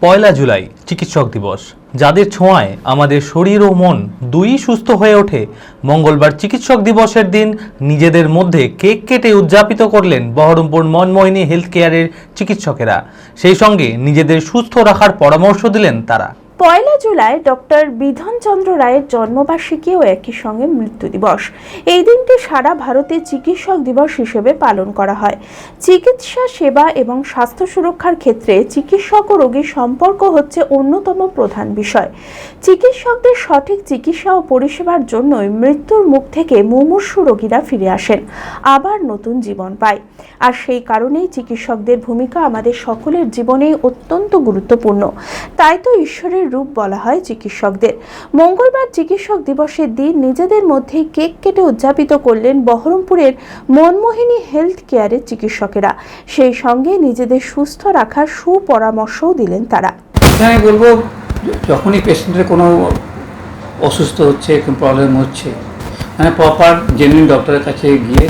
পয়লা জুলাই চিকিৎসক দিবস। যাদের ছোঁয়ায় আমাদের শরীর ও মন দুই সুস্থ হয়ে ওঠে, মঙ্গলবার চিকিৎসক দিবসের দিন নিজেদের মধ্যে কেক কেটে উদযাপিত করলেন বহরমপুর মনমোহিনী হেলথ কেয়ারের চিকিৎসকেরা। সেই সঙ্গে নিজেদের সুস্থ রাখার পরামর্শ দিলেন তারা। পয়লা জুলাই ডক্টর বিধানচন্দ্র রায়ের জন্মবার্ষিকীও একই সঙ্গে মৃত্যু দিবস। এই দিনটি সারা ভারতে চিকিৎসক দিবস হিসেবে পালন করা হয়। চিকিৎসা, সেবা এবং স্বাস্থ্য সুরক্ষার ক্ষেত্রে চিকিৎসক ও রোগীর সম্পর্ক হচ্ছে অন্যতম প্রধান বিষয়। চিকিৎসকদের সঠিক চিকিৎসা ও পরিষেবার জন্যই মৃত্যুর মুখ থেকে মুমূর্ষু রোগীরা ফিরে আসেন। আবার নতুন জীবন পায়। আর সেই কারণেই চিকিৎসকদের ভূমিকা আমাদের সকলের জীবনেই অত্যন্ত গুরুত্বপূর্ণ। তাই তো ঈশ্বরের রূপ বলা হয় চিকিৎসকদের। মঙ্গলবার চিকিৎসক দিবসের দিন নিজেদের মধ্যেই কেক কেটে উদযাপিত করলেন বহরমপুরের মনমোহিনী হেলথ কেয়ারের চিকিৎসকেরা। সেই সঙ্গে নিজেদের সুস্থ রাখার সুপরামর্শও দিলেন তারা। আমি বলব, যখনই পেশেন্টের কোনো অসুস্থ হচ্ছে কোনো প্রবলেম হচ্ছে মানে প্রপার জেনুইন ডক্টরের কাছে গিয়ে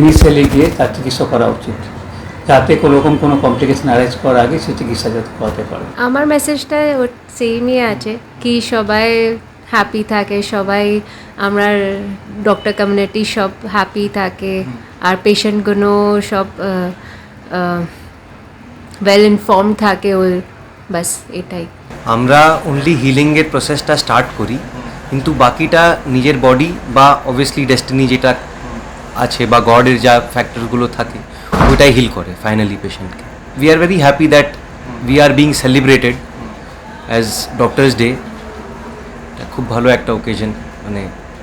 ইনিশিয়ালি গিয়ে তার চিকিৎসা করা উচিত। যাতে কোনো রকম কোনো কমপ্লিকেশন অ্যারেঞ্জ করার আগে সে চিকিৎসা যাতে করাতে পারে আমার মেসেজটা সেমই আছে কি সবাই হ্যাপি থাকে সবাই আমরা ডক্টর কমিউনিটি সব হ্যাপি থাকে আর পেশেন্টগুলো সব ওয়েল ইনফর্ম থাকে ও বাস এটাই। আমরা অনলি হিলিংয়ের প্রসেসটা স্টার্ট করি কিন্তু বাকিটা নিজের বডি বা অবভিয়াসলি ডেস্টিনি যেটা আছে বা গডের যা ফ্যাক্টরগুলো থাকে, ওইটাই হিল করে ফাইনালি পেশেন্টকে we are very happy that we are being celebrated as doctors day খুব ভালো একটা ওকেশন মানে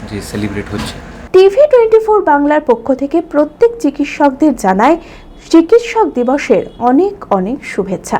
যে সেলিব্রেট হচ্ছে। টিভি টোয়েন্টি ফোর বাংলার পক্ষ থেকে প্রত্যেক চিকিৎসকদের জানায় চিকিৎসক দিবসের অনেক অনেক শুভেচ্ছা।